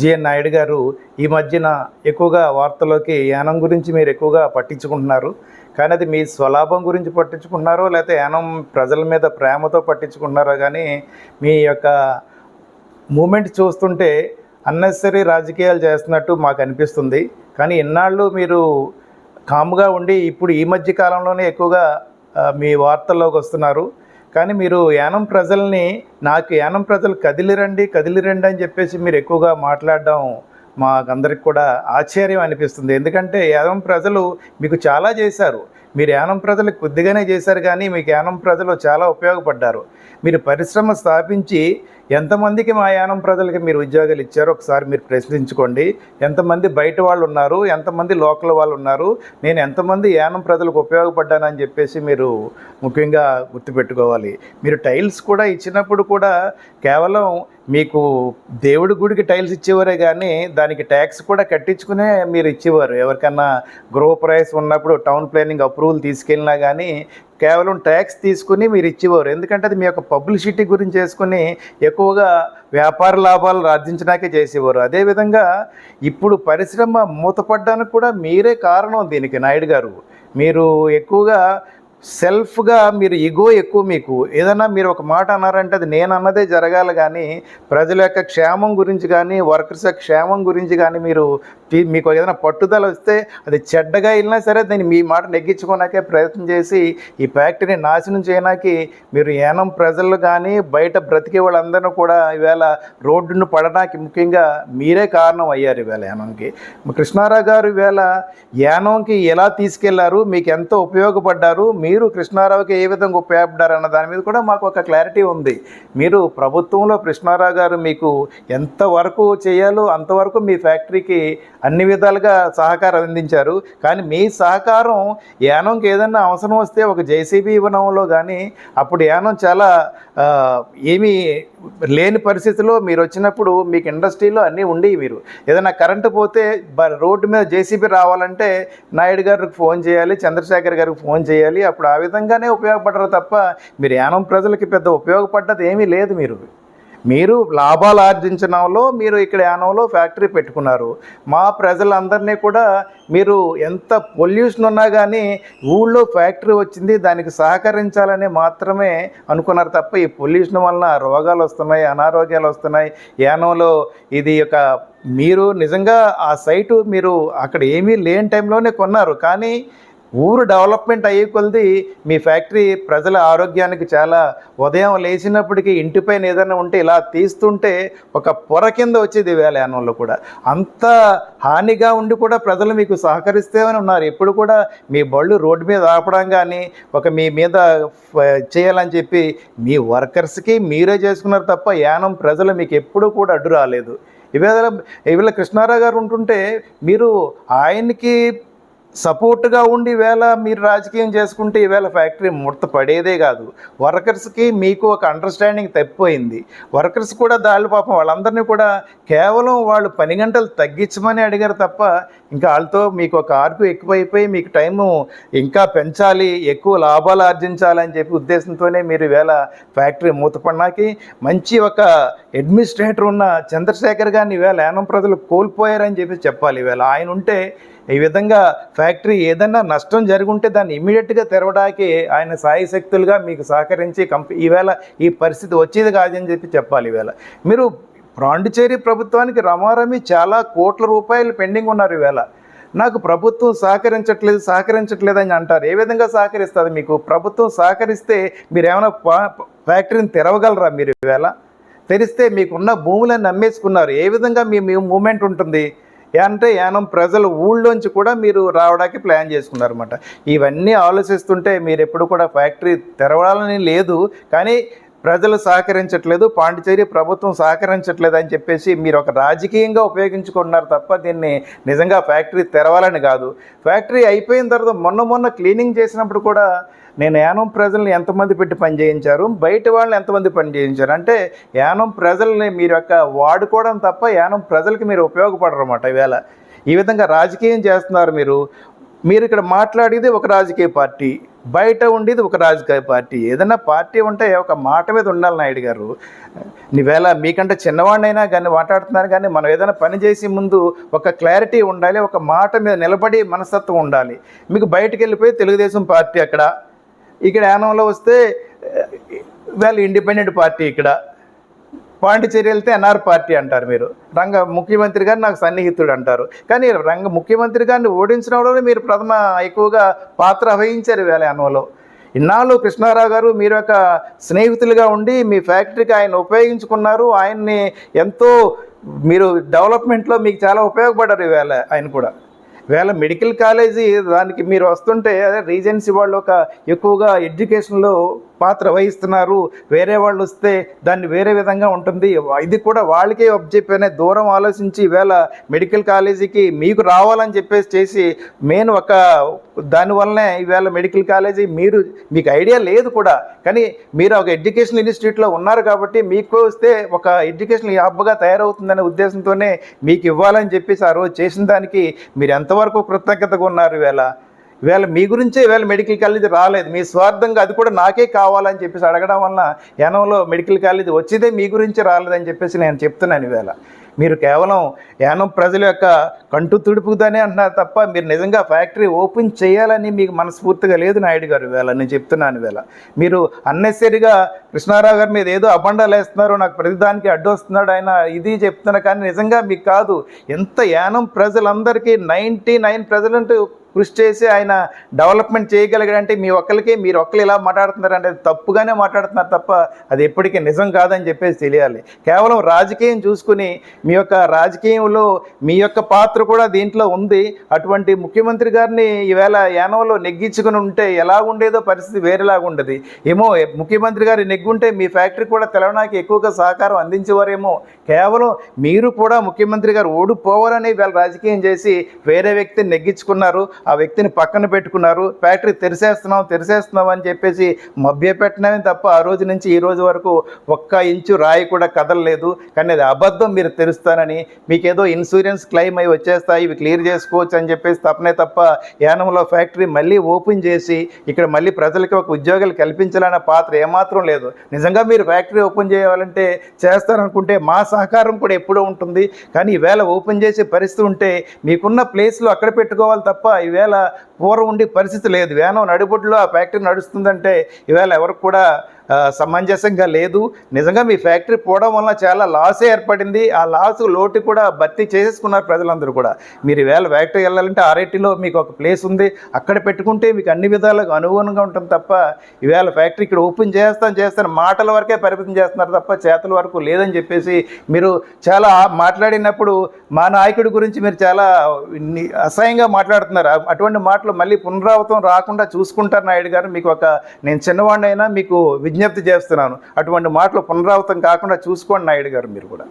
GN Naidu గారు ఈ మధ్యన ఎక్కువగా వార్తల్లోకి యానం గురించి మీరు ఎక్కువగా పట్టించుకుంటున్నారు. కానీ అది మీ స్వలాభం గురించి పట్టించుకుంటున్నారో లేకపోతే యానం ప్రజల మీద ప్రేమతో పట్టించుకుంటున్నారో కానీ మీ యొక్క మూమెంట్ చూస్తుంటే అన్నెసరీ రాజకీయాలు చేస్తున్నట్టు మాకు అనిపిస్తుంది. కానీ ఇన్నాళ్ళు మీరు కాముగా ఉండి ఇప్పుడు ఈ మధ్య కాలంలోనే ఎక్కువగా మీ వార్తల్లోకి వస్తున్నారు. కానీ మీరు యానం ప్రజల్ని నాకు యానం ప్రజలు కదిలిరండి కదిలిరండి అని చెప్పేసి మీరు ఎక్కువగా మాట్లాడడం మాకందరికి కూడా ఆశ్చర్యం అనిపిస్తుంది. ఎందుకంటే యానం ప్రజలు మీకు చాలా చేశారు. మీరు యానం ప్రజలకు కొద్దిగానే చేశారు కానీ మీకు యానం ప్రజలు చాలా ఉపయోగపడ్డారు. మీరు పరిశ్రమ స్థాపించి ఎంతమందికి మా యానం ప్రజలకి మీరు ఉద్యోగాలు ఇచ్చారో ఒకసారి మీరు ప్రశ్నించుకోండి. ఎంతమంది బయట వాళ్ళు ఉన్నారు ఎంతమంది లోకల్ వాళ్ళు ఉన్నారు నేను ఎంతమంది యానం ప్రజలకు ఉపయోగపడ్డానని చెప్పేసి మీరు ముఖ్యంగా గుర్తుపెట్టుకోవాలి. మీరు టైల్స్ కూడా ఇచ్చినప్పుడు కూడా కేవలం మీకు దేవుడి గుడికి టైల్స్ ఇచ్చేవారే కానీ దానికి ట్యాక్స్ కూడా కట్టించుకునే మీరు ఇచ్చేవారు. ఎవరికన్నా గృహ ప్రైస్ ఉన్నప్పుడు టౌన్ ప్లానింగ్ అప్రూవల్ తీసుకెళ్ళినా కానీ కేవలం ట్యాక్స్ తీసుకుని మీరు ఇచ్చేవారు. ఎందుకంటే అది మీ యొక్క పబ్లిసిటీ గురించి చేసుకుని ఎక్కువగా వ్యాపార లాభాలు ఆర్జించడానికే చేసేవారు. అదేవిధంగా ఇప్పుడు పరిశ్రమ మూతపడ్డానికి కూడా మీరే కారణం దీనికి నాయుడు గారు. మీరు ఎక్కువగా సెల్ఫ్గా మీరు ఇగో ఎక్కువ మీకు. ఏదైనా మీరు ఒక మాట అన్నారంటే అది నేను అన్నదే జరగాలి కానీ ప్రజల యొక్క క్షేమం గురించి కానీ వర్కర్స్ యొక్క క్షేమం గురించి కానీ మీరు మీకు ఏదైనా పట్టుదల వస్తే అది చెడ్డగా వెళ్ళినా సరే దాన్ని మీ మాట నెగ్గించుకోనాకే ప్రయత్నం చేసి ఈ ఫ్యాక్టరీని నాశనం చేయడానికి మీరు ఏనం ప్రజలు కానీ బయట బ్రతికే వాళ్ళందరూ కూడా ఈవేళ రోడ్డును పడడానికి ముఖ్యంగా మీరే కారణం అయ్యారు ఈవేళ యానంకి కృష్ణారావు గారు ఈవేళ యానంకి ఎలా తీసుకెళ్ళారు మీకు ఎంతో ఉపయోగపడ్డారు మీరు మీరు కృష్ణారావుకి ఏ విధంగా ఉపయోగపడ్డారు అన్న దాని మీద కూడా మాకు ఒక క్లారిటీ ఉంది. మీరు ప్రభుత్వంలో కృష్ణారావు గారు మీకు ఎంతవరకు చేయాలో అంతవరకు మీ ఫ్యాక్టరీకి అన్ని విధాలుగా సహకారం అందించారు. కానీ మీ సహకారం యానంకి ఏదన్నా అవసరం వస్తే ఒక జేసీబీ ఇవ్వడంలో కానీ అప్పుడు యానం చాలా ఏమీ లేని పరిస్థితిలో మీరు వచ్చినప్పుడు మీకు ఇండస్ట్రీలో అన్నీ ఉండేవి మీరు. ఏదైనా కరెంటు పోతే బ- రోడ్డు మీద జేసీబీ రావాలంటే నాయుడు గారికి ఫోన్ చేయాలి చంద్రశేఖర్ గారికి ఫోన్ చేయాలి. అప్పుడు ఆ విధంగానే ఉపయోగపడరు తప్ప మీరు యానం ప్రజలకి పెద్ద ఉపయోగపడ్డది ఏమీ లేదు మీరు. మీరు లాభాలు ఆర్జించడంలో మీరు ఇక్కడ యానంలో ఫ్యాక్టరీ పెట్టుకున్నారు. మా ప్రజలందరినీ కూడా మీరు ఎంత పొల్యూషన్ ఉన్నా కానీ ఊళ్ళో ఫ్యాక్టరీ వచ్చింది దానికి సహకరించాలని మాత్రమే అనుకున్నారు తప్ప ఈ పొల్యూషన్ వలన రోగాలు వస్తున్నాయి అనారోగ్యాలు వస్తున్నాయి. యానంలో ఇది ఒక మీరు నిజంగా ఆ సైటు మీరు అక్కడ ఏమీ లేని టైంలోనే కొన్నారు. కానీ ఊరు డెవలప్మెంట్ అయ్యే కొలది మీ ఫ్యాక్టరీ ప్రజల ఆరోగ్యానికి చాలా ఉదయం లేచినప్పటికీ ఇంటిపైన ఏదైనా ఉంటే ఇలా తీస్తుంటే ఒక పొర కింద వచ్చేది వేలయానంలో కూడా. అంత హానిగా ఉండి కూడా ప్రజలు మీకు సహకరిస్తేమని ఉన్నారు. ఎప్పుడు కూడా మీ బళ్ళు రోడ్డు మీద ఆపడం కానీ ఒక మీ మీద ఫ- చేయాలని చెప్పి మీ వర్కర్స్కి మీరే చేసుకున్నారు తప్ప యానం ప్రజలు మీకు ఎప్పుడూ కూడా అడ్డు రాలేదు. ఇవేళ ఇవాళ కృష్ణారావు గారు ఉంటుంటే మీరు ఆయనకి సపోర్ట్గా ఉండి ఈవేళ మీరు రాజకీయం చేసుకుంటే ఈవేళ ఫ్యాక్టరీ ముడత పడేదే కాదు. వర్కర్స్కి మీకు ఒక అండర్స్టాండింగ్ తప్పిపోయింది. వర్కర్స్ కూడా దాళ్ళు పాపం వాళ్ళందరినీ కూడా కేవలం వాళ్ళు పని గంటలు తగ్గించమని అడిగారు తప్ప ఇంకా వాళ్ళతో మీకు ఒక ఆర్పు ఎక్కువైపోయి మీకు టైము ఇంకా పెంచాలి ఎక్కువ లాభాలు ఆర్జించాలని చెప్పి ఉద్దేశంతోనే మీరు ఈవేళ ఫ్యాక్టరీ మూతపడినాకి మంచి ఒక అడ్మినిస్ట్రేటర్ ఉన్న చంద్రశేఖర్ గారిని ఈవేళ యానం ప్రజలు కోల్పోయారని చెప్పి చెప్పాలి. ఈవేళ ఆయన ఉంటే ఈ విధంగా ఫ్యాక్టరీ ఏదైనా నష్టం జరుగుంటే దాన్ని ఇమీడియట్గా తెరవడానికి ఆయన సాయశక్తులుగా మీకు సహకరించి కంపెనీ ఈవేళ ఈ పరిస్థితి వచ్చేది కాదని చెప్పి చెప్పాలి ఈవేళ. మీరు పాండిచేరి ప్రభుత్వానికి రమారమి చాలా కోట్ల రూపాయలు పెండింగ్ ఉన్నారు ఈవేళ. నాకు ప్రభుత్వం సహకరించట్లేదు సహకరించట్లేదు అని అంటారు. ఏ విధంగా సహకరిస్తుంది మీకు? ప్రభుత్వం సహకరిస్తే మీరు ఏమైనా ఫ్యాక్టరీని తెరవగలరా మీరు ఈవేళ? తెరిస్తే మీకున్న భూములను అమ్మేసుకున్నారు ఏ విధంగా మీ మూమెంట్ ఉంటుంది? అంటే యానం ప్రజలు ఊళ్ళోంచి కూడా మీరు రావడానికి ప్లాన్ చేసుకున్నారన్నమాట. ఇవన్నీ ఆలోచిస్తుంటే మీరు ఎప్పుడు కూడా ఫ్యాక్టరీ తెరవాలని లేదు కానీ ప్రజలు సహకరించట్లేదు పాండిచేరి ప్రభుత్వం సహకరించట్లేదు అని చెప్పేసి మీరు ఒక రాజకీయంగా ఉపయోగించుకున్నారు తప్ప దీన్ని నిజంగా ఫ్యాక్టరీ తెరవాలని కాదు. ఫ్యాక్టరీ అయిపోయిన తర్వాత మొన్న మొన్న క్లీనింగ్ చేసినప్పుడు కూడా నేను యానం ప్రజల్ని ఎంతమంది పెట్టి పని చేయించారు? బయట వాళ్ళని ఎంతమంది పని చేయించారు? అంటే యానం ప్రజల్ని మీరు యొక్క వాడుకోవడం తప్ప యానం ప్రజలకి మీరు ఉపయోగపడరమాట ఈవేళ. ఈ విధంగా రాజకీయం చేస్తున్నారు మీరు. మీరు ఇక్కడ మాట్లాడేది ఒక రాజకీయ పార్టీ బయట ఉండేది ఒక రాజకీయ పార్టీ. ఏదైనా పార్టీ ఉంటే ఒక మాట మీద ఉండాలి నాయుడు గారు. నీవేళ మీకంటే చిన్నవాడినైనా కానీ మాట్లాడుతున్నారు కానీ మనం ఏదైనా పని చేసే ముందు ఒక క్లారిటీ ఉండాలి ఒక మాట మీద నిలబడి మనస్తత్వం ఉండాలి. మీకు బయటకు వెళ్ళిపోయి తెలుగుదేశం పార్టీ అక్కడ ఇక్కడ యానంలో వస్తే వాళ్ళు ఇండిపెండెంట్ పార్టీ ఇక్కడ. పాండిచేరి వెళ్తే ఎన్ఆర్ పార్టీ అంటారు మీరు. రంగ ముఖ్యమంత్రి గారు నాకు సన్నిహితుడు అంటారు. కానీ రంగ ముఖ్యమంత్రి గారిని ఓడించడంలోనే మీరు ప్రథమ ఎక్కువగా పాత్ర వహించారు వేళ యానంలో. ఇన్నాళ్ళు కృష్ణారావు గారు మీరు ఒక స్నేహితులుగా ఉండి మీ ఫ్యాక్టరీకి ఆయన ఉపయోగించుకున్నారు. ఆయన్ని ఎంతో మీరు డెవలప్మెంట్లో మీకు చాలా ఉపయోగపడ్డారు ఈవేళ ఆయన కూడా. వేళ మెడికల్ కాలేజీ దానికి మీరు వస్తుంటే అదే రీజెన్సీ వాళ్ళు ఒక ఎక్కువగా ఎడ్యుకేషన్లో పాత్ర వహిస్తున్నారు. వేరే వాళ్ళు వస్తే దాన్ని వేరే విధంగా ఉంటుంది. ఇది కూడా వాళ్ళకే చెప్పనే దూరం ఆలోచించి ఈవేళ మెడికల్ కాలేజీకి మీకు రావాలని చెప్పేసి చేసి మెయిన్ ఒక దానివల్లనే ఈవేళ మెడికల్ కాలేజీ మీరు మీకు ఐడియా లేదు కూడా. కానీ మీరు ఒక ఎడ్యుకేషన్ ఇన్స్టిట్యూట్లో ఉన్నారు కాబట్టి మీకు వస్తే ఒక ఎడ్యుకేషన్ హబ్గా తయారవుతుందనే ఉద్దేశంతోనే మీకు ఇవ్వాలని చెప్పేసి ఆ రోజు చేసిన దానికి మీరు ఎంతవరకు కృతజ్ఞతగా ఉన్నారు ఈవేళ? వీళ్ళ మీ గురించే వీళ్ళ మెడికల్ కాలేజ్ రాలేదు. మీ స్వార్థంగా అది కూడా నాకే కావాలని చెప్పేసి అడగడం వల్ల యానంలో మెడికల్ కాలేజ్ వచ్చేదే మీ గురించి రాలేదని చెప్పేసి నేను చెప్తున్నాను ఇవేళ. మీరు కేవలం యానం ప్రజల యొక్క కంటు తుడుపుదానే అంటున్నారు తప్ప మీరు నిజంగా ఫ్యాక్టరీ ఓపెన్ చేయాలని మీకు మనస్ఫూర్తిగా లేదు నాయుడు గారు వేళ నేను చెప్తున్నాను వేళ మీరు అన్నెసరిగా కృష్ణారావు గారి మీద ఏదో అబండాలు వేస్తున్నారు నాకు ప్రతిదానికి అడ్డు వస్తున్నాడు ఆయన ఇది చెప్తున్నా కానీ నిజంగా మీకు కాదు. ఎంత యానం ప్రజలందరికీ నైంటీ నైన్ ప్రజలంటూ కృషి చేసి ఆయన డెవలప్మెంట్ చేయగలిగాడంటే మీ ఒక్కరికి మీరు ఒక్కరు ఇలా మాట్లాడుతున్నారు అంటే అది తప్పుగానే మాట్లాడుతున్నారు తప్ప అది ఎప్పటికీ నిజం కాదని చెప్పేసి తెలియాలి. కేవలం రాజకీయం చూసుకుని మీ యొక్క రాజకీయంలో మీ యొక్క పాత్ర కూడా దీంట్లో ఉంది. అటువంటి ముఖ్యమంత్రి గారిని ఈవేళ యానంలో నెగ్గించుకుని ఉంటే ఎలా ఉండేదో పరిస్థితి వేరేలాగా ఉండదు. ఏమో ముఖ్యమంత్రి గారు నెగ్గుంటే మీ ఫ్యాక్టరీ కూడా తెలంగాణకి ఎక్కువగా సహకారం అందించేవారేమో. కేవలం మీరు కూడా ముఖ్యమంత్రి గారు ఓడిపోవాలని వీళ్ళ రాజకీయం చేసి వేరే వ్యక్తిని నెగ్గించుకున్నారు. ఆ వ్యక్తిని పక్కన పెట్టుకున్నారు. ఫ్యాక్టరీ తెరిసేస్తున్నాం తెరిసేస్తున్నాం అని చెప్పేసి మభ్యపెట్టడమే తప్ప ఆ రోజు నుంచి ఈ రోజు వరకు ఒక్క ఇంచు రాయి కూడా కదలలేదు. కానీ అది అబద్ధం మీరు తెరుస్తానని మీకేదో ఇన్సూరెన్స్ క్లెయిమ్ అయి వచ్చేస్తాయి ఇవి క్లియర్ చేసుకోవచ్చు అని చెప్పేసి తప్పనే తప్ప యానంలో ఫ్యాక్టరీ మళ్ళీ ఓపెన్ చేసి ఇక్కడ మళ్ళీ ప్రజలకి ఒక ఉద్యోగాలు కల్పించాలన్న పాత్ర ఏమాత్రం లేదు. నిజంగా మీరు ఫ్యాక్టరీ ఓపెన్ చేయాలంటే చేస్తారనుకుంటే మా సహకారం కూడా ఎప్పుడూ ఉంటుంది. కానీ ఈవేళ ఓపెన్ చేసే పరిస్థితి ఉంటే మీకున్న ప్లేస్లో అక్కడ పెట్టుకోవాలి తప్ప ఈవేళ పూర్వం ఉండే పరిస్థితి లేదు. వేనం నడిబొడ్లో ఆ ఫ్యాక్టరీ నడుస్తుందంటే ఈవేళ ఎవరికి కూడా సమంజసంగా లేదు. నిజంగా మీ ఫ్యాక్టరీ పోవడం వల్ల చాలా లాసే ఏర్పడింది. ఆ లాస్ లోటు కూడా భర్తీ చేసేసుకున్నారు ప్రజలందరూ కూడా. మీరు ఈవేళ ఫ్యాక్టరీ వెళ్ళాలంటే ఆర్ఐటీలో మీకు ఒక ప్లేస్ ఉంది. అక్కడ పెట్టుకుంటే మీకు అన్ని విధాలుగా అనుగుణంగా ఉంటుంది తప్ప ఈవేళ ఫ్యాక్టరీ ఇక్కడ ఓపెన్ చేస్తాను చేస్తాను మాటల వరకే పరిమితం చేస్తున్నారు తప్ప చేతుల వరకు లేదని చెప్పేసి మీరు చాలా మాట్లాడినప్పుడు మా నాయకుడి గురించి మీరు చాలా అసహ్యంగా మాట్లాడుతున్నారు. అటువంటి మాటలు మళ్ళీ పునరావృతం రాకుండా చూసుకుంటారు నాయుడు గారు. మీకు ఒక నేను చిన్నవాడినైనా మీకు విజ్ఞప్తి చేస్తున్నాను. అటువంటి మాటలు పునరావృతం కాకుండా చూసుకోండి నాయుడు గారు మీరు కూడా.